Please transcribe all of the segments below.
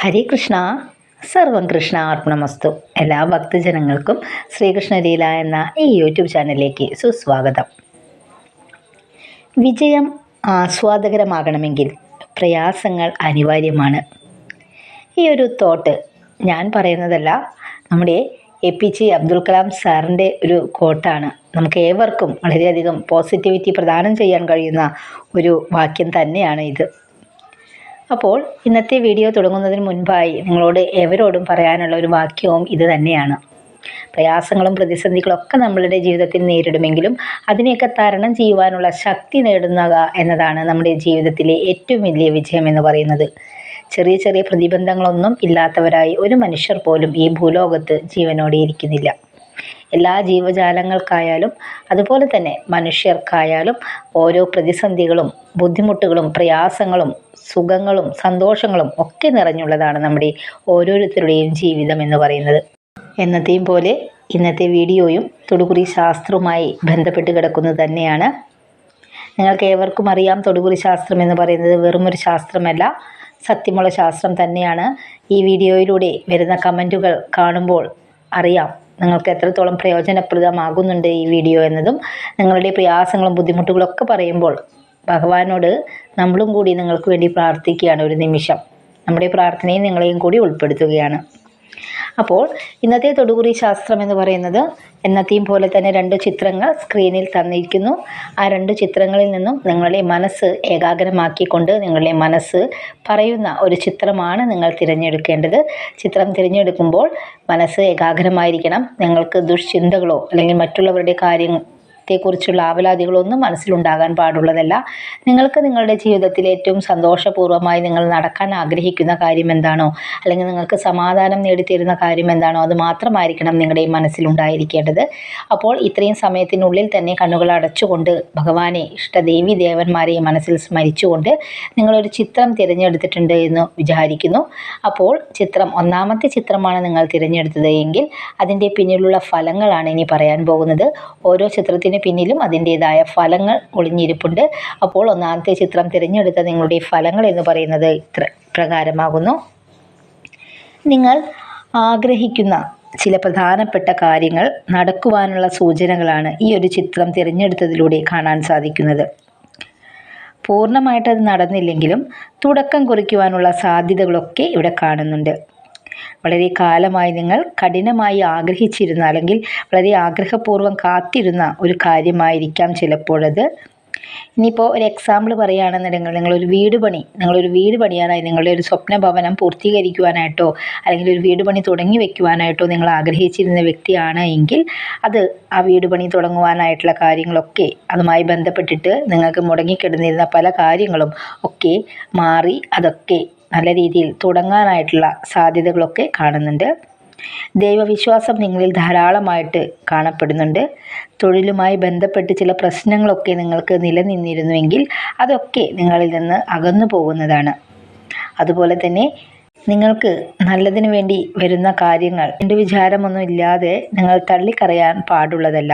ഹരേ കൃഷ്ണ സർവം കൃഷ്ണ അർപ്പണമസ്തു എല്ലാ ഭക്തജനങ്ങൾക്കും ശ്രീകൃഷ്ണലീല എന്ന ഈ യൂട്യൂബ് ചാനലിലേക്ക് സുസ്വാഗതം. വിജയം ആസ്വാദകരമാകണമെങ്കിൽ പ്രയാസങ്ങൾ അനിവാര്യമാണ്. ഈ ഒരു തോട്ട് ഞാൻ പറയുന്നതല്ല നമ്മുടെ A P J Abdul Kalam സാറിന്റെ ഒരു കോട്ടാണ്. നമുക്ക് ഏവർക്കും വളരെയധികം പോസിറ്റിവിറ്റി പ്രദാനം ചെയ്യാൻ കഴിയുന്ന ഒരു വാക്യം തന്നെയാണ് ഇത്. അപ്പോൾ ഇന്നത്തെ വീഡിയോ തുടങ്ങുന്നതിന് മുൻപായി നിങ്ങളോട് എവരോടും പറയാനുള്ള ഒരു വാക്യവും ഇത് തന്നെയാണ്. പ്രയാസങ്ങളും പ്രതിസന്ധികളും ഒക്കെ നമ്മളുടെ ജീവിതത്തിൽ നേരിടുമെങ്കിലും അതിനെയൊക്കെ തരണം ചെയ്യുവാനുള്ള ശക്തി നേടുന്നക എന്നതാണ് നമ്മുടെ ജീവിതത്തിലെ ഏറ്റവും വലിയ വിജയം എന്ന് പറയുന്നത്. ചെറിയ ചെറിയ പ്രതിബന്ധങ്ങളൊന്നും ഇല്ലാത്തവരായി ഒരു മനുഷ്യർ പോലും ഈ ഭൂലോകത്ത് ജീവനോടെ ഇരിക്കുന്നില്ല. എല്ലാ ജീവജാലങ്ങൾക്കായാലും അതുപോലെ തന്നെ മനുഷ്യർക്കായാലും ഓരോ പ്രതിസന്ധികളും ബുദ്ധിമുട്ടുകളും പ്രയാസങ്ങളും സുഖങ്ങളും സന്തോഷങ്ങളും ഒക്കെ നിറഞ്ഞുള്ളതാണ് നമ്മുടെ ഓരോരുത്തരുടെയും ജീവിതം എന്ന് പറയുന്നത്. എന്നത്തെയും പോലെ ഇന്നത്തെ വീഡിയോയും തൊടുകുറി ശാസ്ത്രവുമായി ബന്ധപ്പെട്ട് കിടക്കുന്നത് തന്നെയാണ്. നിങ്ങൾക്ക് ഏവർക്കും അറിയാം തൊടുകുറി ശാസ്ത്രം എന്ന് പറയുന്നത് വെറുമൊരു ശാസ്ത്രമല്ല സത്യമുള്ള ശാസ്ത്രം തന്നെയാണ്. ഈ വീഡിയോയിലൂടെ വരുന്ന കമന്റുകൾ കാണുമ്പോൾ അറിയാം. നിങ്ങൾക്ക് എത്രത്തോളം പ്രയോജനപ്രദമാകുന്നുണ്ട് ഈ വീഡിയോ എന്നതും നിങ്ങളുടെ പ്രയാസങ്ങളും ബുദ്ധിമുട്ടുകളും ഒക്കെ പറയുമ്പോൾ ഭഗവാനോട് നമ്മളും കൂടി നിങ്ങൾക്ക് വേണ്ടി പ്രാർത്ഥിക്കുകയാണ് ഒരു നിമിഷം. നമ്മുടെ പ്രാർത്ഥനയും നിങ്ങളെയും കൂടി ഉൾപ്പെടുത്തുകയാണ്. അപ്പോൾ ഇന്നത്തെ തൊടുകുറി ശാസ്ത്രം എന്ന് പറയുന്നത് എന്നത്തെയും പോലെ തന്നെ രണ്ട് ചിത്രങ്ങൾ സ്ക്രീനിൽ തന്നിരിക്കുന്നു. ആ രണ്ട് ചിത്രങ്ങളിൽ നിന്നും നിങ്ങളുടെ മനസ്സ് ഏകാഗ്രമാക്കിക്കൊണ്ട് നിങ്ങളുടെ മനസ്സ് പറയുന്ന ഒരു ചിത്രമാണ് നിങ്ങൾ തിരഞ്ഞെടുക്കേണ്ടത്. ചിത്രം തിരഞ്ഞെടുക്കുമ്പോൾ മനസ്സ് ഏകാഗ്രമായിരിക്കണം. നിങ്ങൾക്ക് ദുഷ്ചിന്തകളോ അല്ലെങ്കിൽ മറ്റുള്ളവരുടെ കാര്യം ത്തെക്കുറിച്ചുള്ള ആവലാതികളൊന്നും മനസ്സിലുണ്ടാകാൻ പാടുള്ളതല്ല. നിങ്ങൾക്ക് നിങ്ങളുടെ ജീവിതത്തിൽ ഏറ്റവും സന്തോഷപൂർവമായി നിങ്ങൾ നടക്കാൻ ആഗ്രഹിക്കുന്ന കാര്യം എന്താണോ അല്ലെങ്കിൽ നിങ്ങൾക്ക് സമാധാനം നേടിത്തരുന്ന കാര്യം എന്താണോ അത് മാത്രമായിരിക്കണം നിങ്ങളുടെ മനസ്സിലുണ്ടായിരിക്കേണ്ടത്. അപ്പോൾ ഇത്രയും സമയത്തിനുള്ളിൽ തന്നെ കണ്ണുകൾ അടച്ചുകൊണ്ട് ഭഗവാനെ ഇഷ്ടദേവി ദേവന്മാരെ മനസ്സിൽ സ്മരിച്ചുകൊണ്ട് നിങ്ങളൊരു ചിത്രം തിരഞ്ഞെടുത്തിട്ടുണ്ട് എന്ന് വിചാരിക്കുന്നു. അപ്പോൾ ചിത്രം ഒന്നാമത്തെ ചിത്രമാണ് നിങ്ങൾ തിരഞ്ഞെടുത്തത് എങ്കിൽ അതിന്റെ പിന്നിലുള്ള ഫലങ്ങളാണ് ഇനി പറയാൻ പോകുന്നത്. ഓരോ ചിത്രത്തിന് പിന്നിലും അതിന്റേതായ ഫലങ്ങൾ ഒളിഞ്ഞിരിപ്പുണ്ട്. അപ്പോൾ ഒന്നാമത്തെ ചിത്രം തിരഞ്ഞെടുത്ത നിങ്ങളുടെ ഫലങ്ങൾ എന്ന് പറയുന്നത് ഇത്ര പ്രകാരമാകുന്നു. നിങ്ങൾ ആഗ്രഹിക്കുന്ന ചില പ്രധാനപ്പെട്ട കാര്യങ്ങൾ നടക്കുവാനുള്ള സൂചനകളാണ് ഈ ഒരു ചിത്രം തിരഞ്ഞെടുത്തതിലൂടെ കാണാൻ സാധിക്കുന്നത്. പൂർണമായിട്ട് അത് നടന്നില്ലെങ്കിലും തുടക്കം കുറിക്കുവാനുള്ള സാധ്യതകളൊക്കെ ഇവിടെ കാണുന്നുണ്ട്. വളരെ കാലമായി നിങ്ങൾ കഠിനമായി ആഗ്രഹിച്ചിരുന്ന അല്ലെങ്കിൽ വളരെ ആഗ്രഹപൂർവം കാത്തിരുന്ന ഒരു കാര്യമായിരിക്കാം ചിലപ്പോഴത് ഇനിയിപ്പോൾ ഒരു എക്സാമ്പിൾ പറയുകയാണെന്നുണ്ടെങ്കിൽ നിങ്ങളൊരു വീട് പണി നിങ്ങളൊരു വീട് പണിയാനായി നിങ്ങളുടെ ഒരു സ്വപ്ന ഭവനം പൂർത്തീകരിക്കുവാനായിട്ടോ അല്ലെങ്കിൽ ഒരു വീട് പണി തുടങ്ങി വെക്കുവാനായിട്ടോ നിങ്ങൾ ആഗ്രഹിച്ചിരുന്ന വ്യക്തിയാണ് എങ്കിൽ അത് ആ വീട് പണി തുടങ്ങുവാനായിട്ടുള്ള കാര്യങ്ങളൊക്കെ അതുമായി ബന്ധപ്പെട്ടിട്ട് നിങ്ങൾക്ക് മുടങ്ങിക്കിടന്നിരുന്ന പല കാര്യങ്ങളും ഒക്കെ മാറി അതൊക്കെ നല്ല രീതിയിൽ തുടങ്ങാനായിട്ടുള്ള സാധ്യതകളൊക്കെ കാണുന്നുണ്ട്. ദൈവവിശ്വാസം നിങ്ങളിൽ ധാരാളമായിട്ട് കാണപ്പെടുന്നുണ്ട്. തൊഴിലുമായി ബന്ധപ്പെട്ട് ചില പ്രശ്നങ്ങളൊക്കെ നിങ്ങൾക്ക് നിലനിന്നിരുന്നുവെങ്കിൽ അതൊക്കെ നിങ്ങളിൽ നിന്ന് അകന്നു പോകുന്നതാണ്. അതുപോലെ തന്നെ നിങ്ങൾക്ക് നല്ലതിന് വേണ്ടി വരുന്ന കാര്യങ്ങൾ എന്റെ വിചാരമൊന്നും ഇല്ലാതെ നിങ്ങൾ തള്ളിക്കറിയാൻ പാടുള്ളതല്ല.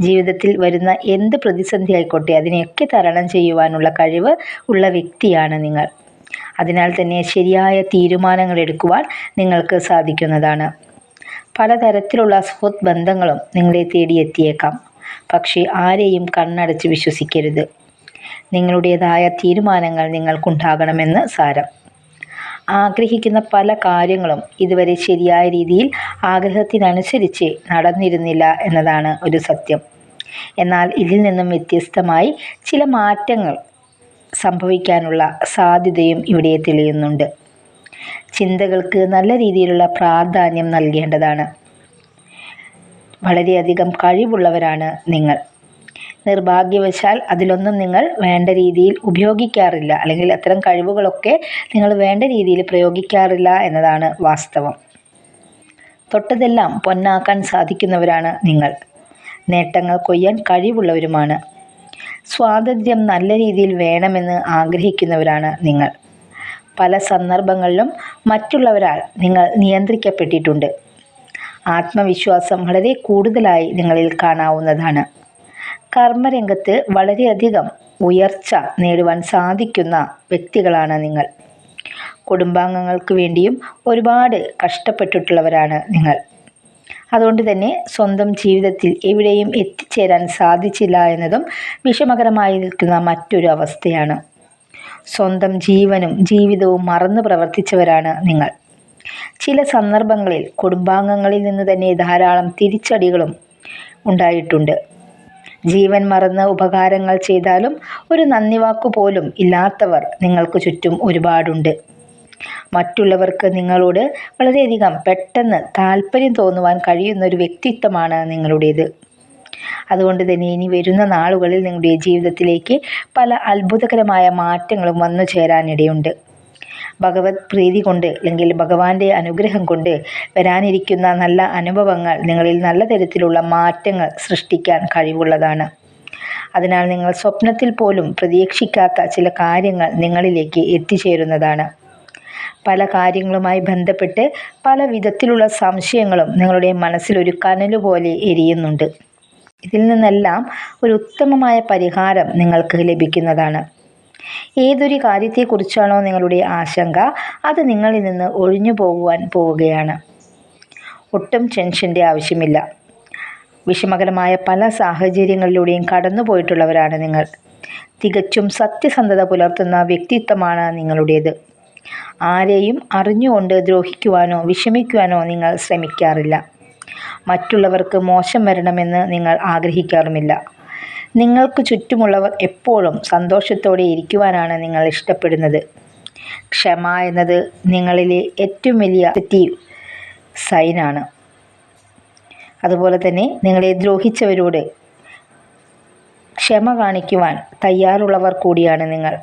ജീവിതത്തിൽ വരുന്ന എന്ത് പ്രതിസന്ധി ആയിക്കോട്ടെ അതിനെയൊക്കെ തരണം ചെയ്യുവാനുള്ള കഴിവ് ഉള്ള വ്യക്തിയാണ് നിങ്ങൾ. അതിനാൽ തന്നെ ശരിയായ തീരുമാനങ്ങൾ എടുക്കുവാൻ നിങ്ങൾക്ക് സാധിക്കുന്നതാണ്. പലതരത്തിലുള്ള സുഹൃത്ത് ബന്ധങ്ങളും നിങ്ങളെ തേടിയെത്തിയേക്കാം. പക്ഷേ ആരെയും കണ്ണടച്ച് വിശ്വസിക്കരുത്. നിങ്ങളുടേതായ തീരുമാനങ്ങൾ നിങ്ങൾക്കുണ്ടാകണമെന്ന് സാരം. ആഗ്രഹിക്കുന്ന പല കാര്യങ്ങളും ഇതുവരെ ശരിയായ രീതിയിൽ ആഗ്രഹത്തിനനുസരിച്ച് നടന്നിരുന്നില്ല എന്നതാണ് ഒരു സത്യം. എന്നാൽ ഇതിൽ നിന്നും വ്യത്യസ്തമായി ചില മാറ്റങ്ങൾ സംഭവിക്കാനുള്ള സാധ്യതയും ഇവിടെ തെളിയുന്നുണ്ട്. ചിന്തകൾക്ക് നല്ല രീതിയിലുള്ള പ്രാധാന്യം നൽകേണ്ടതാണ്. വളരെയധികം കഴിവുള്ളവരാണ് നിങ്ങൾ. നിർഭാഗ്യവശാൽ അതിലൊന്നും നിങ്ങൾ വേണ്ട രീതിയിൽ ഉപയോഗിക്കാറില്ല. അല്ലെങ്കിൽ അത്തരം കഴിവുകളൊക്കെ നിങ്ങൾ വേണ്ട രീതിയിൽ പ്രയോഗിക്കാറില്ല എന്നതാണ് വാസ്തവം. തൊട്ടതെല്ലാം പൊന്നാക്കാൻ സാധിക്കുന്നവരാണ് നിങ്ങൾ. നേട്ടങ്ങൾ കൊയ്യാൻ കഴിവുള്ളവരുമാണ്. സ്വാതന്ത്ര്യം നല്ല രീതിയിൽ വേണമെന്ന് ആഗ്രഹിക്കുന്നവരാണ് നിങ്ങൾ. പല സന്ദർഭങ്ങളിലും മറ്റുള്ളവരാൽ നിങ്ങൾ നിയന്ത്രിക്കപ്പെട്ടിട്ടുണ്ട്. ആത്മവിശ്വാസം വളരെ കൂടുതലായി നിങ്ങളിൽ കാണാവുന്നതാണ്. കർമ്മരംഗത്ത് വളരെയധികം ഉയർച്ച നേടുവാൻ സാധിക്കുന്ന വ്യക്തികളാണ് നിങ്ങൾ. കുടുംബാംഗങ്ങൾക്ക് വേണ്ടിയും ഒരുപാട് കഷ്ടപ്പെട്ടിട്ടുള്ളവരാണ് നിങ്ങൾ. അതുകൊണ്ട് തന്നെ സ്വന്തം ജീവിതത്തിൽ എവിടെയും എത്തിച്ചേരാൻ സാധിച്ചില്ല എന്നതും വിഷമകരമായി നിൽക്കുന്ന മറ്റൊരു അവസ്ഥയാണ്. സ്വന്തം ജീവനും ജീവിതവും മറന്നു പ്രവർത്തിച്ചവരാണ് നിങ്ങൾ. ചില സന്ദർഭങ്ങളിൽ കുടുംബാംഗങ്ങളിൽ നിന്ന് തന്നെ ധാരാളം തിരിച്ചടികളും ഉണ്ടായിട്ടുണ്ട്. ജീവൻ മറന്ന് ഉപകാരങ്ങൾ ചെയ്താലും ഒരു നന്ദി വാക്കു പോലും ഇല്ലാത്തവർ നിങ്ങൾക്ക് ചുറ്റും ഒരുപാടുണ്ട്. മറ്റുള്ളവർക്ക് നിങ്ങളോട് വളരെയധികം പെട്ടെന്ന് താല്പര്യം തോന്നുവാൻ കഴിയുന്ന ഒരു വ്യക്തിത്വമാണ് നിങ്ങളുടേത്. അതുകൊണ്ട് തന്നെ ഇനി വരുന്ന നാളുകളിൽ നിങ്ങളുടെ ജീവിതത്തിലേക്ക് പല അത്ഭുതകരമായ മാറ്റങ്ങളും വന്നു ചേരാനിടയുണ്ട്. ഭഗവത് പ്രീതി കൊണ്ട് അല്ലെങ്കിൽ ഭഗവാന്റെ അനുഗ്രഹം കൊണ്ട് വരാനിരിക്കുന്ന നല്ല അനുഭവങ്ങൾ നിങ്ങളിൽ നല്ല തരത്തിലുള്ള മാറ്റങ്ങൾ സൃഷ്ടിക്കാൻ കഴിവുള്ളതാണ്. അതിനാൽ നിങ്ങൾ സ്വപ്നത്തിൽ പോലും പ്രതീക്ഷിക്കാത്ത ചില കാര്യങ്ങൾ നിങ്ങളിലേക്ക് എത്തിച്ചേരുന്നതാണ്. പല കാര്യങ്ങളുമായി ബന്ധപ്പെട്ട് പല വിധത്തിലുള്ള സംശയങ്ങളും നിങ്ങളുടെ മനസ്സിലൊരു കനൽ പോലെ എരിയുന്നുണ്ട്. ഇതിൽ നിന്നെല്ലാം ഒരു ഉത്തമമായ പരിഹാരം നിങ്ങൾക്ക് ലഭിക്കുന്നതാണ്. ഏതൊരു കാര്യത്തെക്കുറിച്ചാണോ നിങ്ങളുടെ ആശങ്ക അത് നിങ്ങളിൽ നിന്ന് ഒഴിഞ്ഞു പോകുവാൻ പോവുകയാണ്. ഒട്ടും ടെൻഷന്റെ ആവശ്യമില്ല. വിഷമകരമായ പല സാഹചര്യങ്ങളിലൂടെയും കടന്നു പോയിട്ടുള്ളവരാണ് നിങ്ങൾ. തികച്ചും സത്യസന്ധത പുലർത്തുന്ന വ്യക്തിത്വമാണ് നിങ്ങളുടേത്. ആരെയും അറിഞ്ഞുകൊണ്ട് ദ്രോഹിക്കുവാനോ വിഷമിക്കുവാനോ നിങ്ങൾ ശ്രമിക്കാറില്ല. മറ്റുള്ളവർക്ക് മോശം വരണമെന്ന് നിങ്ങൾ ആഗ്രഹിക്കാറുമില്ല. നിങ്ങൾക്ക് ചുറ്റുമുള്ളവർ എപ്പോഴും സന്തോഷത്തോടെ ഇരിക്കുവാനാണ് നിങ്ങൾ ഇഷ്ടപ്പെടുന്നത്. ക്ഷമ എന്നത് നിങ്ങളിലെ ഏറ്റവും വലിയ പോസിറ്റീവ് സൈനാണ്. അതുപോലെ തന്നെ നിങ്ങളെ ദ്രോഹിച്ചവരോട് ക്ഷമ കാണിക്കുവാൻ തയ്യാറുള്ളവർ കൂടിയാണ് നിങ്ങൾ.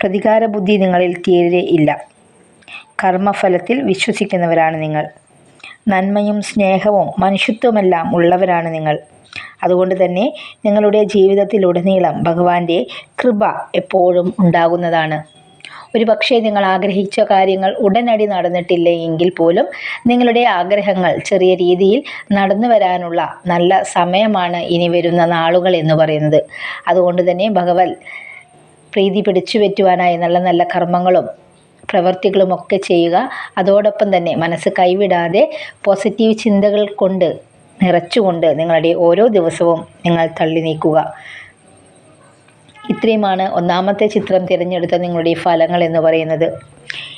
പ്രതികാര ബുദ്ധി നിങ്ങളിൽ തീരെ ഇല്ല. കർമ്മഫലത്തിൽ വിശ്വസിക്കുന്നവരാണ് നിങ്ങൾ. നന്മയും സ്നേഹവും മനുഷ്യത്വമെല്ലാം ഉള്ളവരാണ് നിങ്ങൾ. അതുകൊണ്ട് തന്നെ നിങ്ങളുടെ ജീവിതത്തിലുടനീളം ഭഗവാന്റെ കൃപ എപ്പോഴും ഉണ്ടാകുന്നതാണ്. ഒരു പക്ഷേ നിങ്ങൾ ആഗ്രഹിച്ച കാര്യങ്ങൾ ഉടനടി നടന്നിട്ടില്ല എങ്കിൽ പോലും നിങ്ങളുടെ ആഗ്രഹങ്ങൾ ചെറിയ രീതിയിൽ നടന്നു വരാനുള്ള നല്ല സമയമാണ് ഇനി വരുന്ന നാളുകൾ എന്ന് പറയുന്നത്. അതുകൊണ്ട് തന്നെ ഭഗവത് പ്രീതി പിടിച്ചു പറ്റുവാനായി നല്ല നല്ല കർമ്മങ്ങളും പ്രവൃത്തികളും ഒക്കെ ചെയ്യുക. അതോടൊപ്പം തന്നെ മനസ്സ് കൈവിടാതെ പോസിറ്റീവ് ചിന്തകൾ കൊണ്ട് നിറച്ചുകൊണ്ട് നിങ്ങളുടെ ഓരോ ദിവസവും നിങ്ങൾ തള്ളി നീക്കുക. ഇത്രയുമാണ് ഒന്നാമത്തെ ചിത്രം തിരഞ്ഞെടുത്ത നിങ്ങളുടെ ഫലങ്ങൾ എന്ന് പറയുന്നത്.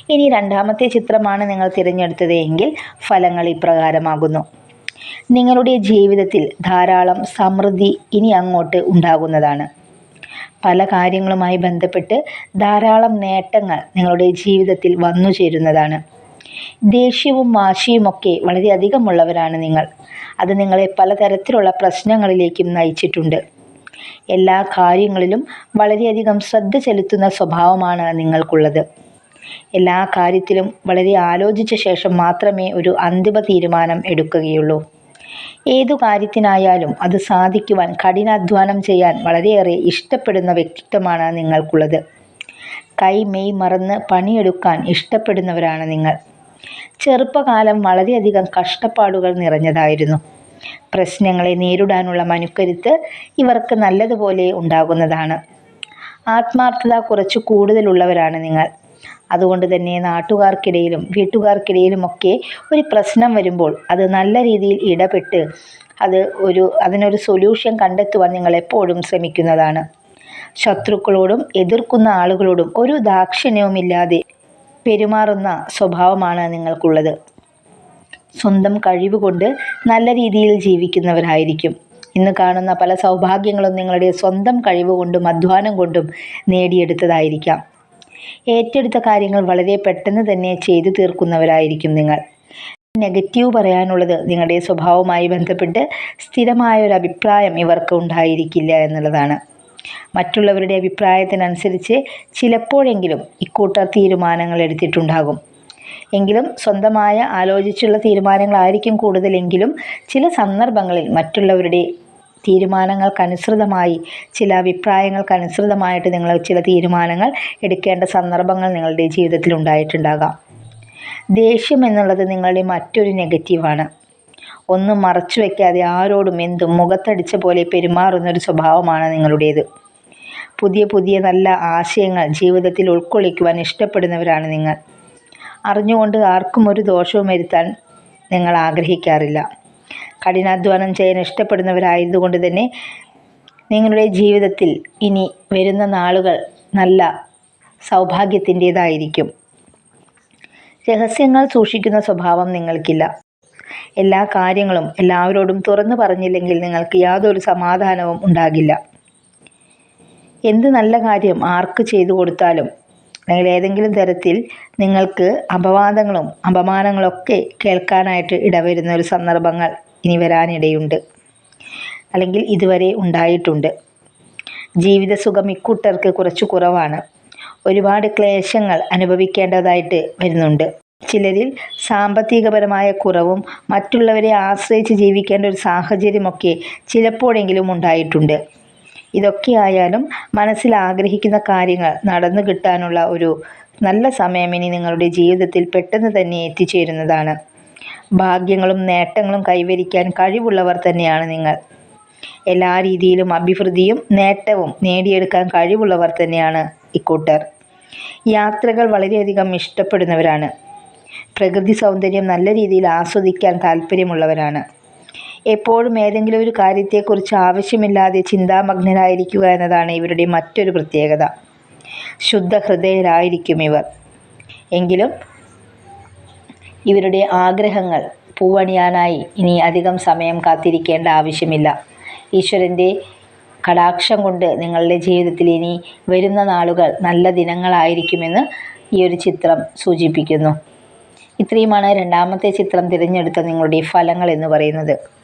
ഇനി രണ്ടാമത്തെ ചിത്രമാണ് നിങ്ങൾ തിരഞ്ഞെടുത്തത് എങ്കിൽ ഫലങ്ങൾ ഇപ്രകാരമാകുന്നു. നിങ്ങളുടെ ജീവിതത്തിൽ ധാരാളം സമൃദ്ധി ഇനി അങ്ങോട്ട് ഉണ്ടാകുന്നതാണ്. പല കാര്യങ്ങളുമായി ബന്ധപ്പെട്ട് ധാരാളം നേട്ടങ്ങൾ നിങ്ങളുടെ ജീവിതത്തിൽ വന്നു ചേരുന്നതാണ്. ദേഷ്യവും വാശിയുമൊക്കെ വളരെയധികമുള്ളവരാണ് നിങ്ങൾ. അത് നിങ്ങളെ പലതരത്തിലുള്ള പ്രശ്നങ്ങളിലേക്കും നയിച്ചിട്ടുണ്ട്. എല്ലാ കാര്യങ്ങളിലും വളരെയധികം ശ്രദ്ധ ചെലുത്തുന്ന സ്വഭാവമാണ് നിങ്ങൾക്കുള്ളത്. എല്ലാ കാര്യത്തിലും വളരെ ആലോചിച്ച ശേഷം മാത്രമേ ഒരു അന്തിമ തീരുമാനം എടുക്കുകയുള്ളൂ. ഏതു കാര്യത്തിനായാലും അത് സാധിക്കുവാൻ കഠിനാധ്വാനം ചെയ്യാൻ വളരെയേറെ ഇഷ്ടപ്പെടുന്ന വ്യക്തിത്വമാണ് നിങ്ങൾക്കുള്ളത്. കൈ മെയ് മറന്ന് പണിയെടുക്കാൻ ഇഷ്ടപ്പെടുന്നവരാണ് നിങ്ങൾ. ചെറുപ്പകാലം വളരെയധികം കഷ്ടപ്പാടുകൾ നിറഞ്ഞതായിരുന്നു. പ്രശ്നങ്ങളെ നേരിടാനുള്ള മനുക്കരുത്ത് ഇവർക്ക് നല്ലതുപോലെ ഉണ്ടാകുന്നതാണ്. ആത്മാർത്ഥത കുറച്ച് കൂടുതലുള്ളവരാണ് നിങ്ങൾ. അതുകൊണ്ട് തന്നെ നാട്ടുകാർക്കിടയിലും വീട്ടുകാർക്കിടയിലുമൊക്കെ ഒരു പ്രശ്നം വരുമ്പോൾ അത് നല്ല രീതിയിൽ ഇടപെട്ട് അത് ഒരു അതിനൊരു സൊല്യൂഷൻ കണ്ടെത്തുവാൻ നിങ്ങൾ എപ്പോഴും ശ്രമിക്കുന്നതാണ്. ശത്രുക്കളോടും എതിർക്കുന്ന ആളുകളോടും ഒരു ദാക്ഷിണ്യവുമില്ലാതെ പെരുമാറുന്ന സ്വഭാവമാണ് നിങ്ങൾക്കുള്ളത്. സ്വന്തം കഴിവ് കൊണ്ട് നല്ല രീതിയിൽ ജീവിക്കുന്നവരായിരിക്കും. ഇന്ന് കാണുന്ന പല സൗഭാഗ്യങ്ങളും നിങ്ങളുടെ സ്വന്തം കഴിവ് കൊണ്ടും അധ്വാനം കൊണ്ടും നേടിയെടുത്തതായിരിക്കാം. ഏറ്റെടുത്ത കാര്യങ്ങൾ വളരെ പെട്ടെന്ന് തന്നെ ചെയ്തു തീർക്കുന്നവരായിരിക്കും നിങ്ങൾ. നെഗറ്റീവ് പറയാനുള്ളത് നിങ്ങളുടെ സ്വഭാവവുമായി ബന്ധപ്പെട്ട് സ്ഥിരമായ ഒരു അഭിപ്രായം ഇവർക്ക് ഉണ്ടായിരിക്കില്ല എന്നുള്ളതാണ്. മറ്റുള്ളവരുടെ അഭിപ്രായത്തിനനുസരിച്ച് ചിലപ്പോഴെങ്കിലും ഇക്കൂട്ടർ തീരുമാനങ്ങൾ എടുത്തിട്ടുണ്ടാകും. എങ്കിലും സ്വന്തമായ ആലോചിച്ചുള്ള തീരുമാനങ്ങളായിരിക്കും കൂടുതലെങ്കിലും ചില സന്ദർഭങ്ങളിൽ മറ്റുള്ളവരുടെ തീരുമാനങ്ങൾക്കനുസൃതമായി ചില അഭിപ്രായങ്ങൾക്കനുസൃതമായിട്ട് നിങ്ങൾ ചില തീരുമാനങ്ങൾ എടുക്കേണ്ട സന്ദർഭങ്ങൾ നിങ്ങളുടെ ജീവിതത്തിൽ ഉണ്ടായിട്ടുണ്ടാകാം. ദേഷ്യം എന്നുള്ളത് നിങ്ങളുടെ മറ്റൊരു നെഗറ്റീവാണ്. ഒന്നും മറച്ചു വയ്ക്കാതെ ആരോടും എന്തും മുഖത്തടിച്ച പോലെ പെരുമാറുന്ന ഒരു സ്വഭാവമാണ് നിങ്ങളുടേത്. പുതിയ പുതിയ നല്ല ആശയങ്ങൾ ജീവിതത്തിൽ ഉൾക്കൊള്ളിക്കുവാൻ ഇഷ്ടപ്പെടുന്നവരാണ് നിങ്ങൾ. അറിഞ്ഞുകൊണ്ട് ആർക്കും ഒരു ദോഷവും വരുത്താൻ നിങ്ങൾ ആഗ്രഹിക്കാറില്ല. കഠിനാധ്വാനം ചെയ്യാൻ ഇഷ്ടപ്പെടുന്നവരായതുകൊണ്ട് തന്നെ നിങ്ങളുടെ ജീവിതത്തിൽ ഇനി വരുന്ന നാളുകൾ നല്ല സൗഭാഗ്യത്തിന്റേതായിരിക്കും. രഹസ്യങ്ങൾ സൂക്ഷിക്കുന്ന സ്വഭാവം നിങ്ങൾക്കില്ല. എല്ലാ കാര്യങ്ങളും എല്ലാവരോടും തുറന്നു പറഞ്ഞില്ലെങ്കിൽ നിങ്ങൾക്ക് യാതൊരു സമാധാനവും ഉണ്ടാകില്ല. എന്ത് നല്ല കാര്യം ആർക്ക് ചെയ്തു കൊടുത്താലും അല്ലെങ്കിൽ ഏതെങ്കിലും തരത്തിൽ നിങ്ങൾക്ക് അപവാദങ്ങളും അപമാനങ്ങളൊക്കെ കേൾക്കാനായിട്ട് ഇടവരുന്ന ഒരു സന്ദർഭങ്ങൾ ഇനി വരാനിടയുണ്ട്. അല്ലെങ്കിൽ ഇതുവരെ ഉണ്ടായിട്ടുണ്ട്. ജീവിത സുഖം ഇക്കൂട്ടർക്ക് കുറച്ച് കുറവാണ്. ഒരുപാട് ക്ലേശങ്ങൾ അനുഭവിക്കേണ്ടതായിട്ട് വരുന്നുണ്ട്. ചിലരിൽ സാമ്പത്തികപരമായ കുറവും മറ്റുള്ളവരെ ആശ്രയിച്ച് ജീവിക്കേണ്ട ഒരു സാഹചര്യമൊക്കെ ചിലപ്പോഴെങ്കിലും ഉണ്ടായിട്ടുണ്ട്. ഇതൊക്കെ ആയാലും മനസ്സിൽ ആഗ്രഹിക്കുന്ന കാര്യങ്ങൾ നടന്നു കിട്ടാനുള്ള ഒരു നല്ല സമയം ഇനി നിങ്ങളുടെ ജീവിതത്തിൽ പെട്ടെന്ന് തന്നെ എത്തിച്ചേരുന്നതാണ്. ഭാഗ്യങ്ങളും നേട്ടങ്ങളും കൈവരിക്കാൻ കഴിവുള്ളവർ തന്നെയാണ് നിങ്ങൾ. എല്ലാ രീതിയിലും അഭിവൃദ്ധിയും നേട്ടവും നേടിയെടുക്കാൻ കഴിവുള്ളവർ തന്നെയാണ് ഇക്കൂട്ടർ. യാത്രകൾ വളരെയധികം ഇഷ്ടപ്പെടുന്നവരാണ്. പ്രകൃതി സൗന്ദര്യം നല്ല രീതിയിൽ ആസ്വദിക്കാൻ താല്പര്യമുള്ളവരാണ്. എപ്പോഴും ഏതെങ്കിലും ഒരു കാര്യത്തെക്കുറിച്ച് ആവശ്യമില്ലാതെ ചിന്താമഗ്നരായിരിക്കുക എന്നതാണ് ഇവരുടെ മറ്റൊരു പ്രത്യേകത. ശുദ്ധ ഹൃദയരായിരിക്കും ഇവർ. എങ്കിലും ഇവരുടെ ആഗ്രഹങ്ങൾ പൂവണിയാനായി ഇനി അധികം സമയം കാത്തിരിക്കേണ്ട ആവശ്യമില്ല. ഈശ്വരന്റെ കടാക്ഷം കൊണ്ട് നിങ്ങളുടെ ജീവിതത്തിൽ ഇനി വരുന്ന നാളുകൾ നല്ല ദിനങ്ങളായിരിക്കുമെന്ന് ഈ ഒരു ചിത്രം സൂചിപ്പിക്കുന്നു. ഇത്രയുമാണ് രണ്ടാമത്തെ ചിത്രം തിരഞ്ഞെടുത്ത നിങ്ങളുടെ ഫലങ്ങൾ എന്ന് പറയുന്നത്.